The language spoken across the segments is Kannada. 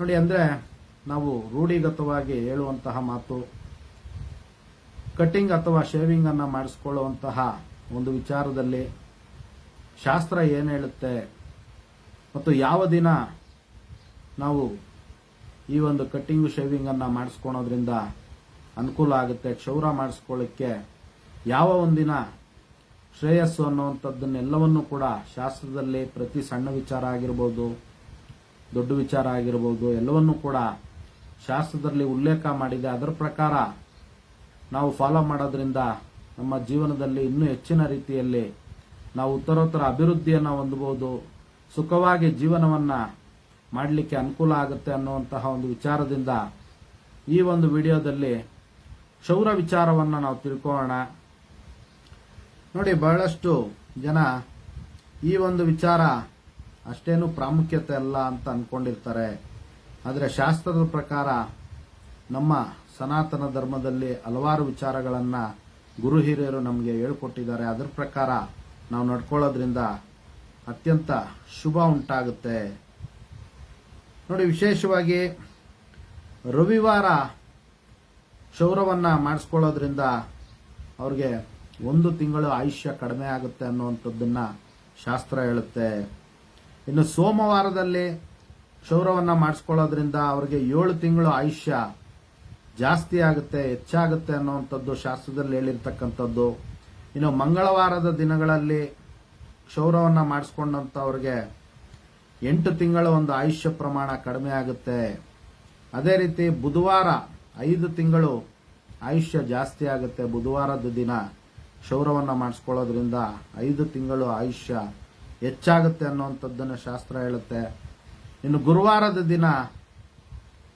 ನೋಡಿ ಅಂದರೆ ನಾವು ರೂಢಿಗತವಾಗಿ ಹೇಳುವಂತಹ ಮಾತು ಕಟ್ಟಿಂಗ್ ಅಥವಾ ಶೇವಿಂಗ್ ಅನ್ನು ಮಾಡಿಸ್ಕೊಳ್ಳುವಂತಹ ಒಂದು ವಿಚಾರದಲ್ಲಿ ಶಾಸ್ತ್ರ ಏನು ಹೇಳುತ್ತೆ ಮತ್ತು ಯಾವ ದಿನ ನಾವು ಈ ಒಂದು ಕಟ್ಟಿಂಗು ಶೇವಿಂಗ್ ಅನ್ನು ಮಾಡಿಸ್ಕೊಳೋದ್ರಿಂದ ಅನುಕೂಲ ಆಗುತ್ತೆ, ಕ್ಷೌರ ಮಾಡಿಸ್ಕೊಳ್ಳಿಕ್ಕೆ ಯಾವ ಒಂದಿನ ಶ್ರೇಯಸ್ಸು ಅನ್ನುವಂಥದ್ದನ್ನೆಲ್ಲವನ್ನೂ ಕೂಡ ಶಾಸ್ತ್ರದಲ್ಲಿ ಪ್ರತಿ ಸಣ್ಣ ವಿಚಾರ ಆಗಿರ್ಬೋದು. ದೊಡ್ಡ ವಿಚಾರ ಆಗಿರ್ಬೋದು, ಎಲ್ಲವನ್ನೂ ಕೂಡ ಶಾಸ್ತ್ರದಲ್ಲಿ ಉಲ್ಲೇಖ ಮಾಡಿದೆ. ಅದರ ಪ್ರಕಾರ ನಾವು ಫಾಲೋ ಮಾಡೋದ್ರಿಂದ ನಮ್ಮ ಜೀವನದಲ್ಲಿ ಇನ್ನೂ ಹೆಚ್ಚಿನ ರೀತಿಯಲ್ಲಿ ನಾವು ಉತ್ತರೋತ್ತರ ಅಭಿವೃದ್ಧಿಯನ್ನು ಹೊಂದಬಹುದು. ಸುಖವಾಗಿ ಜೀವನವನ್ನು ಮಾಡಲಿಕ್ಕೆ ಅನುಕೂಲ ಆಗುತ್ತೆ ಅನ್ನುವಂತಹ ಒಂದು ವಿಚಾರದಿಂದ ಈ ಒಂದು ವಿಡಿಯೋದಲ್ಲಿ ಕ್ಷೌರ ವಿಚಾರವನ್ನು ನಾವು ತಿಳ್ಕೊಳ್ಳೋಣ. ನೋಡಿ, ಬಹಳಷ್ಟು ಜನ ಈ ಒಂದು ವಿಚಾರ ಅಷ್ಟೇನು ಪ್ರಾಮುಖ್ಯತೆ ಅಲ್ಲ ಅಂತ ಅನ್ಕೊಂಡಿರ್ತಾರೆ. ಆದರೆ ಶಾಸ್ತ್ರದ ಪ್ರಕಾರ ನಮ್ಮ ಸನಾತನ ಧರ್ಮದಲ್ಲಿ ಹಲವಾರು ವಿಚಾರಗಳನ್ನು ಗುರು ಹಿರಿಯರು ನಮಗೆ ಹೇಳ್ಕೊಟ್ಟಿದ್ದಾರೆ. ಅದರ ಪ್ರಕಾರ ನಾವು ನಡ್ಕೊಳ್ಳೋದ್ರಿಂದ ಅತ್ಯಂತ ಶುಭ ಉಂಟಾಗುತ್ತೆ. ನೋಡಿ, ವಿಶೇಷವಾಗಿ ರವಿವಾರ ಕ್ಷೌರವನ್ನು ಮಾಡಿಸ್ಕೊಳ್ಳೋದ್ರಿಂದ ಅವ್ರಿಗೆ ಒಂದು ತಿಂಗಳು ಆಯುಷ್ಯ ಕಡಿಮೆ ಆಗುತ್ತೆ ಅನ್ನುವಂಥದ್ದನ್ನು ಶಾಸ್ತ್ರ ಹೇಳುತ್ತೆ. ಇನ್ನು ಸೋಮವಾರದಲ್ಲಿ ಶೌರವನ್ನ ಮಾಡಿಸ್ಕೊಳ್ಳೋದ್ರಿಂದ ಅವರಿಗೆ ಏಳು ತಿಂಗಳು ಆಯುಷ್ಯ ಜಾಸ್ತಿ ಆಗುತ್ತೆ, ಹೆಚ್ಚಾಗುತ್ತೆ ಅನ್ನೋವಂಥದ್ದು ಶಾಸ್ತ್ರದಲ್ಲಿ ಹೇಳಿರ್ತಕ್ಕಂಥದ್ದು. ಇನ್ನು ಮಂಗಳವಾರದ ದಿನಗಳಲ್ಲಿ ಕ್ಷೌರವನ್ನು ಮಾಡಿಸ್ಕೊಂಡಂಥವ್ರಿಗೆ ಎಂಟು ತಿಂಗಳ ಒಂದು ಆಯುಷ್ಯ ಪ್ರಮಾಣ ಕಡಿಮೆ ಆಗುತ್ತೆ. ಅದೇ ರೀತಿ ಬುಧವಾರ ಐದು ತಿಂಗಳು ಆಯುಷ್ಯ ಜಾಸ್ತಿ ಆಗುತ್ತೆ. ಬುಧವಾರದ ದಿನ ಕ್ಷೌರವನ್ನು ಮಾಡಿಸ್ಕೊಳ್ಳೋದ್ರಿಂದ ಐದು ತಿಂಗಳು ಆಯುಷ್ಯ ಹೆಚ್ಚಾಗುತ್ತೆ ಅನ್ನುವಂಥದ್ದನ್ನು ಶಾಸ್ತ್ರ ಹೇಳುತ್ತೆ. ಇನ್ನು ಗುರುವಾರದ ದಿನ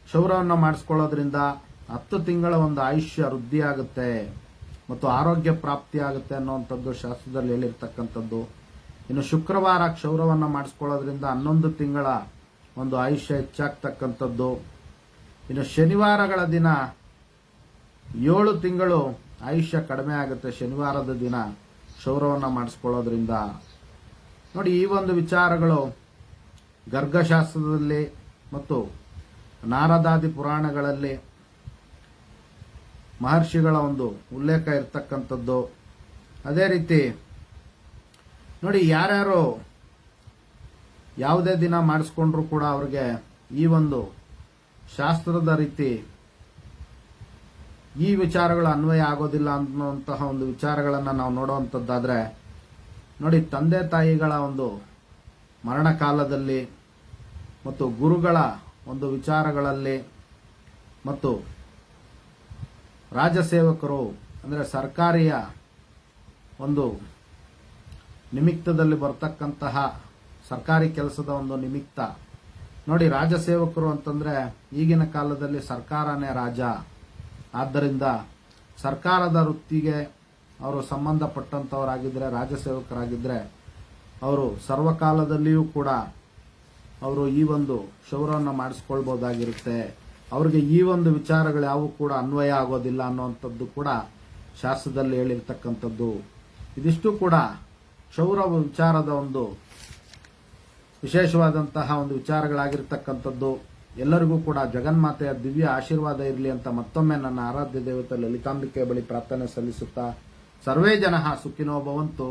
ಕ್ಷೌರವನ್ನು ಮಾಡಿಸ್ಕೊಳ್ಳೋದ್ರಿಂದ ಹತ್ತು ತಿಂಗಳ ಒಂದು ಆಯುಷ್ಯ ವೃದ್ಧಿ ಆಗುತ್ತೆ ಮತ್ತು ಆರೋಗ್ಯ ಪ್ರಾಪ್ತಿ ಆಗುತ್ತೆ ಅನ್ನುವಂಥದ್ದು ಶಾಸ್ತ್ರದಲ್ಲಿ ಹೇಳಿರ್ತಕ್ಕಂಥದ್ದು. ಇನ್ನು ಶುಕ್ರವಾರ ಕ್ಷೌರವನ್ನು ಮಾಡಿಸ್ಕೊಳ್ಳೋದ್ರಿಂದ ಹನ್ನೊಂದು ತಿಂಗಳ ಒಂದು ಆಯುಷ್ಯ ಹೆಚ್ಚಾಗ್ತಕ್ಕಂಥದ್ದು. ಇನ್ನು ಶನಿವಾರಗಳ ದಿನ ಏಳು ತಿಂಗಳು ಆಯುಷ್ಯ ಕಡಿಮೆ ಆಗುತ್ತೆ ಶನಿವಾರದ ದಿನ ಕ್ಷೌರವನ್ನು ಮಾಡಿಸ್ಕೊಳ್ಳೋದ್ರಿಂದ. ನೋಡಿ, ಈ ಒಂದು ವಿಚಾರಗಳು ಗರ್ಗಶಾಸ್ತ್ರದಲ್ಲಿ ಮತ್ತು ನಾರದಾದಿ ಪುರಾಣಗಳಲ್ಲಿ ಮಹರ್ಷಿಗಳ ಒಂದು ಉಲ್ಲೇಖ ಇರತಕ್ಕಂಥದ್ದು. ಅದೇ ರೀತಿ, ನೋಡಿ, ಯಾರ್ಯಾರು ಯಾವುದೇ ದಿನ ಮಾಡಿಸ್ಕೊಂಡ್ರು ಕೂಡ ಅವ್ರಿಗೆ ಈ ಒಂದು ಶಾಸ್ತ್ರದ ರೀತಿ ಈ ವಿಚಾರಗಳು ಅನ್ವಯ ಆಗೋದಿಲ್ಲ ಅನ್ನುವಂತಹ ಒಂದು ವಿಚಾರಗಳನ್ನು ನಾವು ನೋಡುವಂಥದ್ದಾದ್ರೆ ನೋಡಿ, ತಂದೆ ತಾಯಿಗಳ ಒಂದು ಮರಣ ಕಾಲದಲ್ಲಿ ಮತ್ತು ಗುರುಗಳ ಒಂದು ವಿಚಾರಗಳಲ್ಲಿ ಮತ್ತು ರಾಜಸೇವಕರು ಅಂದರೆ ಸರ್ಕಾರಿಯ ಒಂದು ನಿಮಿತ್ತದಲ್ಲಿ ಬರ್ತಕ್ಕಂತಹ ಸರ್ಕಾರಿ ಕೆಲಸದ ಒಂದು ನಿಮಿತ್ತ. ನೋಡಿ ರಾಜಸೇವಕರು ಅಂತಂದರೆ ಈಗಿನ ಕಾಲದಲ್ಲಿ ಸರ್ಕಾರನೇ ರಾಜ. ಆದ್ದರಿಂದ ಸರ್ಕಾರದ ವೃತ್ತಿಗೆ ಅವರು ಸಂಬಂಧಪಟ್ಟಂಥವರಾಗಿದ್ದರೆ ರಾಜಸೇವಕರಾಗಿದ್ದರೆ ಅವರು ಸರ್ವಕಾಲದಲ್ಲಿಯೂ ಕೂಡ ಅವರು ಈ ಒಂದು ಶೌರವನ್ನು ಮಾಡಿಸ್ಕೊಳ್ಬೋದಾಗಿರುತ್ತೆ. ಅವರಿಗೆ ಈ ಒಂದು ವಿಚಾರಗಳು ಯಾವು ಕೂಡ ಅನ್ವಯ ಆಗೋದಿಲ್ಲ ಅನ್ನುವಂಥದ್ದು ಕೂಡ ಶಾಸ್ತ್ರದಲ್ಲಿ ಹೇಳಿರ್ತಕ್ಕಂಥದ್ದು. ಇದಿಷ್ಟು ಕೂಡ ಕ್ಷೌರ ವಿಚಾರದ ಒಂದು ವಿಶೇಷವಾದಂತಹ ಒಂದು ವಿಚಾರಗಳಾಗಿರ್ತಕ್ಕಂಥದ್ದು. ಎಲ್ಲರಿಗೂ ಕೂಡ ಜಗನ್ಮಾತೆಯ ದಿವ್ಯ ಆಶೀರ್ವಾದ ಇರಲಿ ಅಂತ ಮತ್ತೊಮ್ಮೆ ನನ್ನ ಆರಾಧ್ಯ ದೇವತೆ ಲಲಿತಾಂಬಿಕೆ ಬಳಿ ಪ್ರಾರ್ಥನೆ ಸಲ್ಲಿಸುತ್ತಾ ಸರ್ವೇ ಜನ ಸುಖಿನೋ ಭವಂತು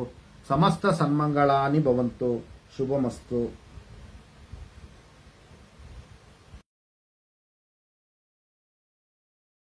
ಸಮಸ್ತ ಸನ್ಮಂಗಳಾನಿ ಭವಂತು ಶುಭಮಸ್ತು.